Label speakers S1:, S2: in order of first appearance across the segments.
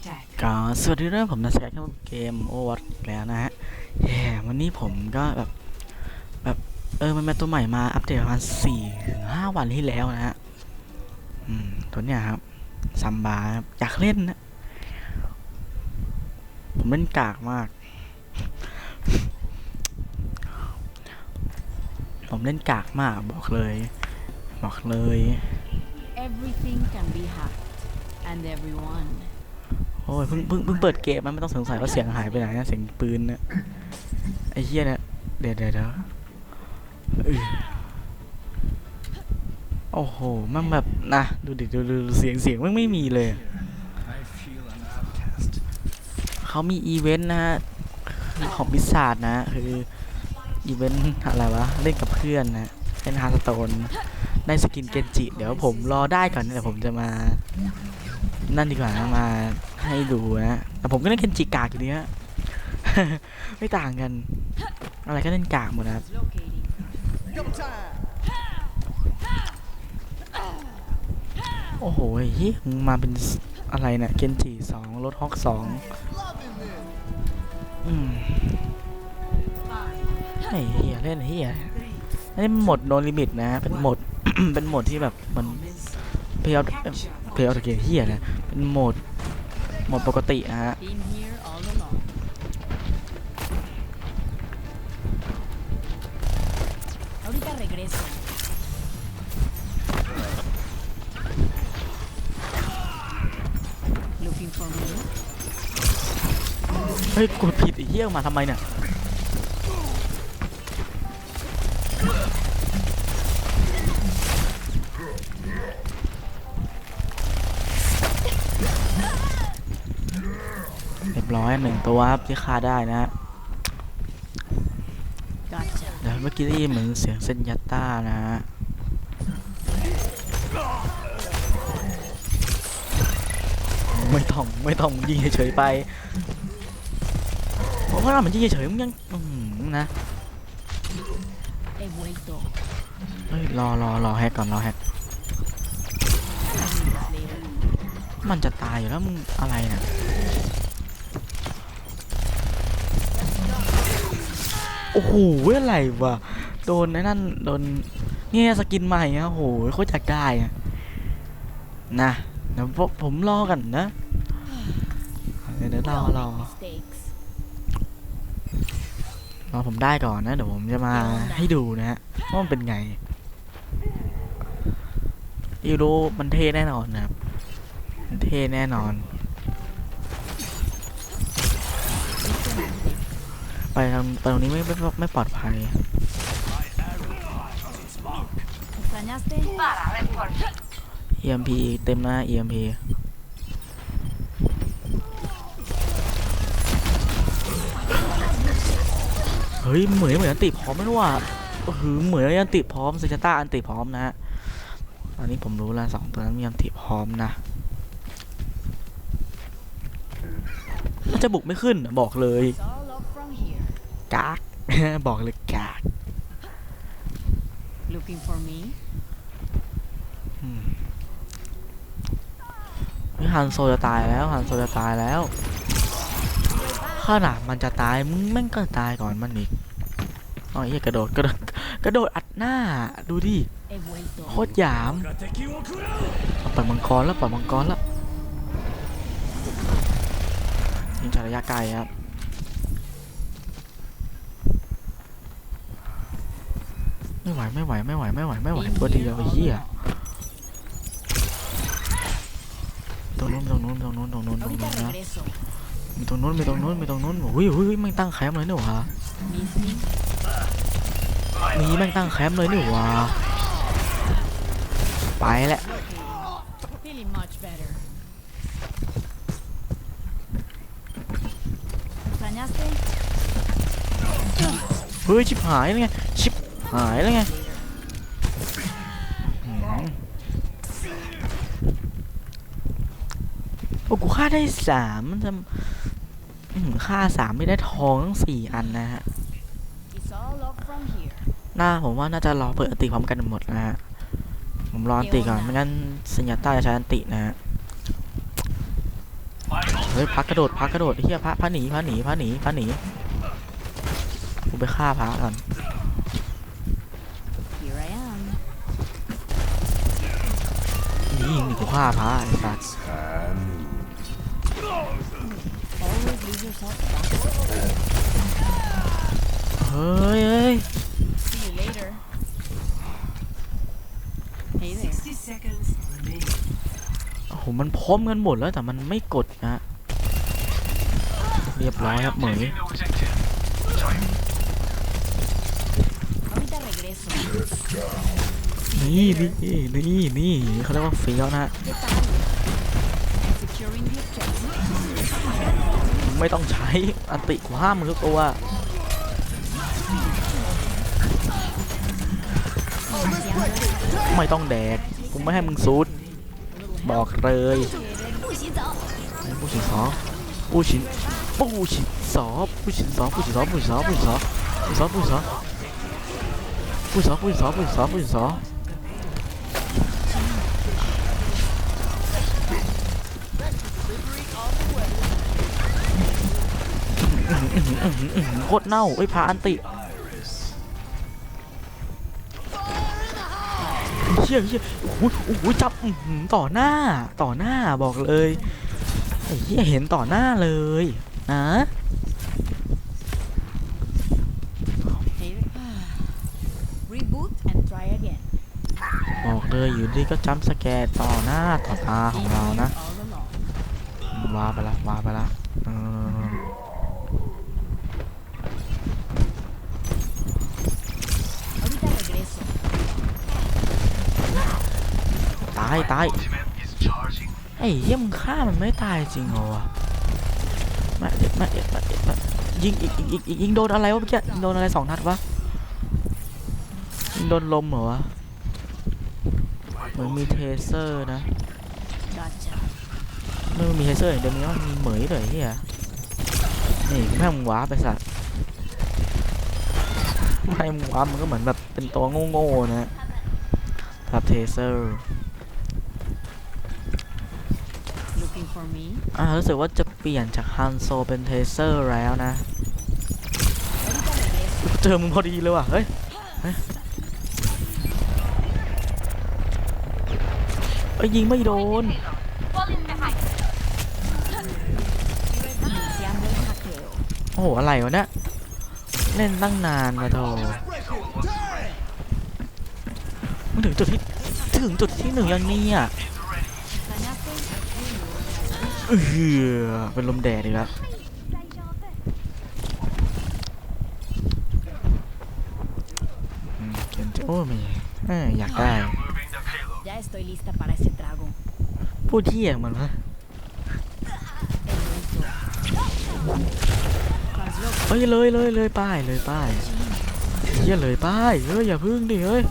S1: attack.
S2: ก็สวัสดีเรื่องผมนะสกายเข้าเกมโอวัตแล้วนะฮะแย่วันนี้ผมก็แบบแบบเออมันเป็นตัวใหม่มาอัปเดตประมาณสี่ถึงห้าวันที่แล้วนะฮะอืมตัวเนี้ยครับซัมบาครับอยากเล่นนะผมเล่นกากมาก ผมเล่นกากมากบอกเลย บอกเลย
S1: Everything can be hacked, and everyone.
S2: โอ้ยเพิ่งเพิ่งเพิ่งเปิดเกมมันไม่ต้องสงสัยว่าเสียงหายไปไหนนะเสียงปืนนะไอ้เหี้ยเนี่ยเดี๋ยวเดี๋ยวเดี๋ยวโอ้โหมันแบบนะดูดิดูดูเสียงเสียงมันไม่มีเลย เขามีอีเวนต์นะฮะของพิซซ่าจนะคืออีเวนต์อะไรวะเล่นกับเพื่อนนะเล่นฮาร์สโตนได้สกินเกนจิ เดี๋ยวผมรอได้ก่อนเดี๋ยวผมจะมา นั่นดีกว่านะมา ให้ดูนะ แต่ผมก็เล่นเกนจิกากอยู่ดีฮะไม่ต่างกัน อะไรก็เล่นกากหมดนะครับโอ้โหเฮ้ยมาเป็นอะไรเนี่ยเกนจิสองรถฮอกสองอืมไอ้เฮียเล่นเฮียอันนี้มันหมดโนลิมิตนะ เป็นโหมด เป็นโหมดที่แบบมันเพลย์เพลย์ออเกมเฮียนะ เป็นโหมด หมดปกตินะฮะเฮ้ยกดผิดไอ้เหี้ยมาทำไมเนี่ย เรียบร้อยหนึ่งตัวครับที่ฆ่าได้นะฮะ
S1: Gotcha.
S2: เดี๋ยวเมื่อกี้ได้ยินเหมือนเสียงเซนยัตต้านะฮะไม่ต้องไม่ต้องยิงเฉยๆไปเพราะว่ามันยิงเฉยๆมันยังอื้อหือนะ
S1: He vuelto.
S2: เฮ้ยรอรอรอแฮกก่อนรอแฮกมันจะตายอยู่แล้วมึงอะไรเนะ่ะโอ้โหอะไรวะโดนนั่นโดนเนี่ยสกินใหม่อะโอ้โหโคตรอยากได้อะนะเดี๋ยวผมรอกันนะเดี๋ยวเรอรอรอผมได้ก่อนนะเดี๋ยวผมจะมาให้ดูนะฮะว่ามันเป็นไงยูโรมันเท่แน่นอนนะครับเท่แน่นอน ทางตรงนี้ไม่ไม่ไม่ปลอดภัย
S1: ¿Extrañaste?
S2: EMP เต็มหน้า EMP เฮ้ยเหมือนเหมือนอันติพร้อมไหมรู้ว่าเออเหมือนอันติพร้อมเซจต้าอันติพร้อมนะฮะตอนนี้ผมรู้แล้วสองตัวนั้นมีอันติพร้อมนะจะบุกไม่ขึ้นบอกเลย กาก บอกเลยกาก
S1: Looking for me?
S2: อืมเฮ้ยฮันโซจะตายแล้วฮันโซจะตายแล้วขนาดมันจะตายมึงแม่งก็ตายก่อนมันอีกอ๋อเหี้ยกระโดดกระโดดกระโดดอัดหน้าดูดิ
S1: He vuelto.
S2: โคตรหยามเอาปล่อยมังกรแล้วปล่อยมังกรแล้วยิงจากระยะไกลครับ ไม่ไหวไม่ไหวไม่ไหวไม่ไหวไม่ไหวตัวเดียวไอ้เหี้ยตรงนู้นตรงนู้นตรงนู้นตรงนู้นตรง
S1: Ahorita
S2: นู้นนะ
S1: regreso.
S2: มีตรงนู้นมีตรงนู้นมีตรงนู้นอุ้ยอุ้ยอุ้ยแม่งตั้งแคมป์เลยนี่หว่า
S1: Miss me?
S2: มีแม่งตั้งแคมป์เลยนี่หว่าไปแหละ
S1: Feeling much better. ¿Extrañaste?
S2: เฮ้ยชิบหายแล้วไงชิบ หายแล้วไงโอ้กูฆ่าได้สามมันจะฆ่าสามไม่ได้ทองทั้งสี่อันนะฮะ
S1: It's all up from here.
S2: น่าผมว่าน่าจะรอเปิดอันติพร้อมกันหมดนะฮะผมรออันติก่อนไม่งั้นสัญญาต้าจะใช้อันตินะฮะเฮ้ยพักกระโดดพักกระโดดเฮียพระพระหนีพระหนีพระหนีพระหนีกูไปฆ่าพระก่อน ยิงกูฆ่าพระไอ้สัสเฮ้ยเฮ้ยโอ้โหมันพร้อมกันหมดแล้วแต่มันไม่กดนะ เรียบร้อยครับเหมย นี่นี่นี่นี่เขาเรียกว่าเฟี้ยวนะฮะไม่ต้องใช้อันติกูห้ามมึงทุกตัวไม่ต้องแดกกูไม่ให้มึงซูดบอกเลยผู้ชินสอผู้ชินผู้ชินสอผู้ชินสอผู้ชินสอผู้ชินสอผู้ชินสอผู้ชินสอผู้ชินสอผู้ชินสอผู้ชินสอผู้ชินสอ โคตรเน่าไอ้พาอันติเชี่ยเชี่ยโอ้โหโอ้โหจับต่อหน้าต่อหน้าบอกเลยไอ้เหี้ยเห็นต่อหน้าเลยนะบอกเลยอยู่ดีก็จัมสแกร์ต่อหน้าต่อตาของเรานะว้าไปละว้าไปละเออ
S1: Ahorita regreso.
S2: ตายตายไอ้เหี้ยมึงฆ่ามันไม่ตายจริงเหรอวะมาเอ็ดมาเอ็ดมาเอ็ดมายิงอีกอีกอีกอีกยิงโดนอะไรวะเมื่อกี้โดนอะไรสองนัดวะยิงโดนลมเหรอวะเหมือนมีเทเซอร์นะไม่มีเทเซอร์อย่างเดียวมีว่ามีเหมยเลยเฮียนี่แม่งว้าไปสัตว์ไม่มึงว้ามันก็เหมือนแบบเป็นตัวโง่ๆนะแบบเทเซอร์
S1: Looking for me?
S2: อ่ารู้สึกว่าจะเปลี่ยนจากฮันโซเป็นเทเซอร์แล้วนะ เจอมึงพอดีเลยว่ะ เฮ้ยเฮ้ยเอ้ยยิงไม่โดน โอ้โห อะไรวะเนี่ยเล่นตั้งนานมาโถมึงถึงจุดที่ ถึงจุดที่หนึ่งยังเนี่ย
S1: Planeaste
S2: เออเป็นลมแดดอีกแล้วอืมเขียนจะโอ้ไม่เอ้ยอยากได้
S1: Ya estoy lista para ese trago.
S2: พูดที่อย่างมันวะ
S1: Transloco.
S2: เฮ้ยเลยเลยเลยป้ายเลยป้ายเฮียเลยป้ายเฮ้ยอย่าพึ่งดิเฮ้ย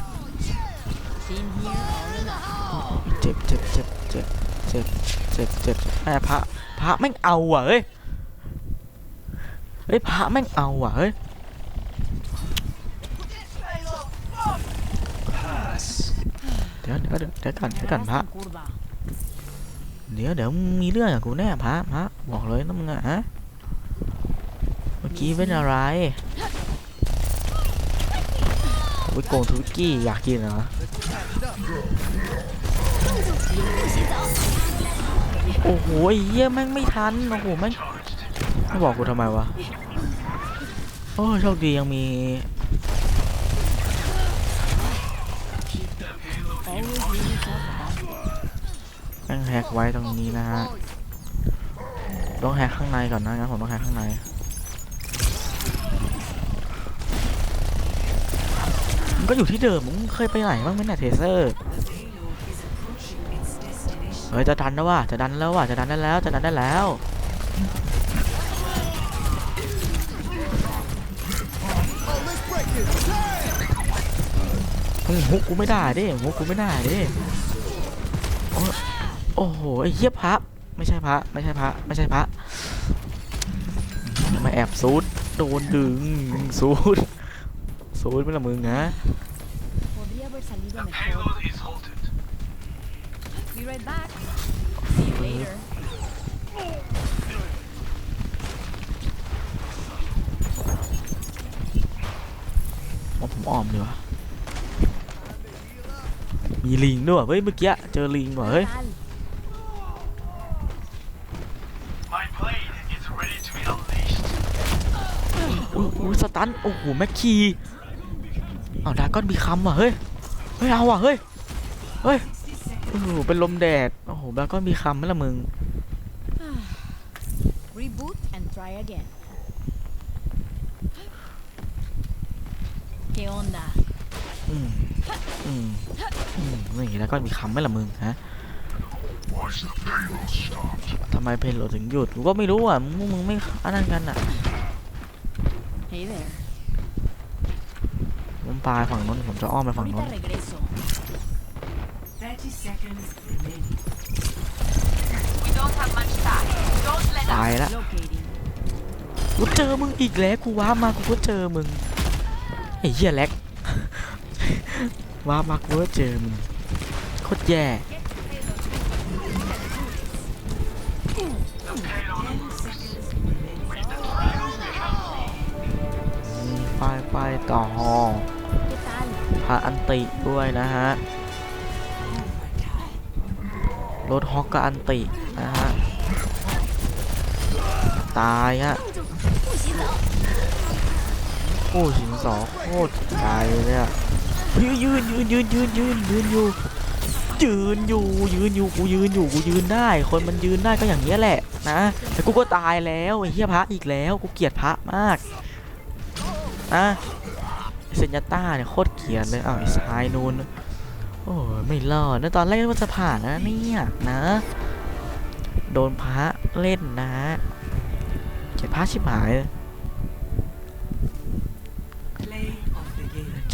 S1: Team here all along.
S2: เจ็บเจ็บเจ็บเจ็บเจ็บเจ็บเจ็บแม่พระพระแม่งเอาอะเฮ้ยเฮ้ยพระแม่งเอาอะเฮ้ยเดี๋ยวเดี๋ยวเดี๋ยวก่อนเดี๋ยวก่อนพระเดี๋ยวเดี๋ยวมีเรื่องกับกูแน่พระพระบอกเลยนะมึงอะฮะเมื่อกี้เป็นอะไรโอ้ยโกงทุกกี้อยากกินเหรอ โอ้โหเหี้ยแม่งไม่ทัน โอ้โหแม่งไม่บอกกูทำไมวะ โอ้โชคดียังมีแม่งแฮกไว้ตรงนี้นะฮะ ต้องแฮกข้างในก่อนนะงั้นผมต้องแฮกข้างในมันก็อยู่ที่เดิมมึงเคยไปไหนบ้างไหมเนี่ยเทเซอร์ เฮ้ยจะดันแล้วว่ะจะดันแล้วว่ะจะดันได้แล้วจะดันได้แล้วมึงฮุกกูไม่ได้ดิฮุกกูไม่ได้ดิโอโอ้โหไอ้เหี้ยพระไม่ใช่พระไม่ใช่พระไม่ใช่พระมาแอบซูดโดนดึงซูดซูดไม่ละมึงนะ
S1: Be right back. See you later.
S2: ว่าผมอ้อมดีกวะมีลิงด้วยวะเฮ้ยเมื่อกี้เจอลิงว่ะเฮ้ยอู้สตันโอ้โหแม็กคีเอาดาก้อนบีคัมว่ะเฮ้ยเฮ้ยเอาว่ะเฮ้ยเฮ้ย โอ้โหเป็นลมแดด โอ้โหดาก้อนมีคำไหมล่ะมึง
S1: Reboot and try again. ¿Qué onda?
S2: อืมอืมอืมนี่แล้วก็มีคำไหมล่ะมึงฮะทำไมเพลโหลดถึงหยุดกูก็ไม่รู้อะมึงมึงไม่อันนั้นกันอะ
S1: Hey there.
S2: ผมปลายฝั่งนู้นผมจะอ้อมไปฝั่งนู้น
S1: Ahorita regreso.
S3: 30 seconds remaining.
S4: We don't have much time. Don't let
S2: ตายละ
S1: Locating.
S2: กูเจอมึงอีกแล้วกูว้าร์ปมากูก็เจอมึงไอ้เหี้ยแล็ก ว้าร์ปมากูก็เจอมึงโคตรแย่ไปไปต่อ
S1: ¿Qué tal?
S2: พระอันติด้วยนะฮะ รถฮอกก็อันตินะฮะ ตายฮะโอ้หินสองโคตรตายเลยอะยืนยืนยืนยืนยืนยืนยืนอยู่ยืนอยู่ยืนอยู่กูยืนอยู่กูยืนได้ คนมันยืนได้ก็อย่างเงี้ยแหละนะแต่กูก็ตายแล้วไอ้เหี้ยพระอีกแล้วกูเกลียดพระมากนะเซนยาต้าเนี่ยโคตรเกลียดเลยอ้าวไอ้สายนูน โอ้ยไม่รอดนะตอนแรกนึกว่าจะผ่านนะเนี่ยนะ โดนพระเล่นนะเกลียดพระชิบหาย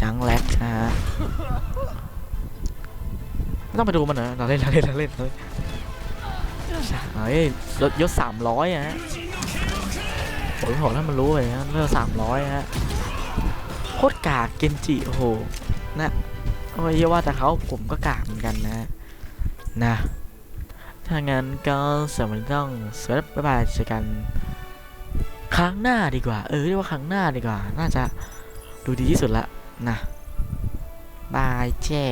S2: จังแล็กนะฮะไม่ต้องไปดูมันนะเราเล่นเราเล่นเราเล่นเล่นเฮ้ยยศยศสามร้อยอะฮะโอ้ยผมถ้ามันรู้เลยนะเลือกสามร้อยฮะโคตรกากเกนจิโอ้โหนะ โอ้ยอย่าว่าแต่เขาผมก็กากเหมือนกันนะ นะ ถ้างั้นก็สำหรับวันนี้ต้องสวัสดีบ๊ายบายเจอกัน ครั้งหน้าดีกว่า เออเรียกว่าครั้งหน้าดีกว่า น่าจะดูดีที่สุดละนะบายแจ้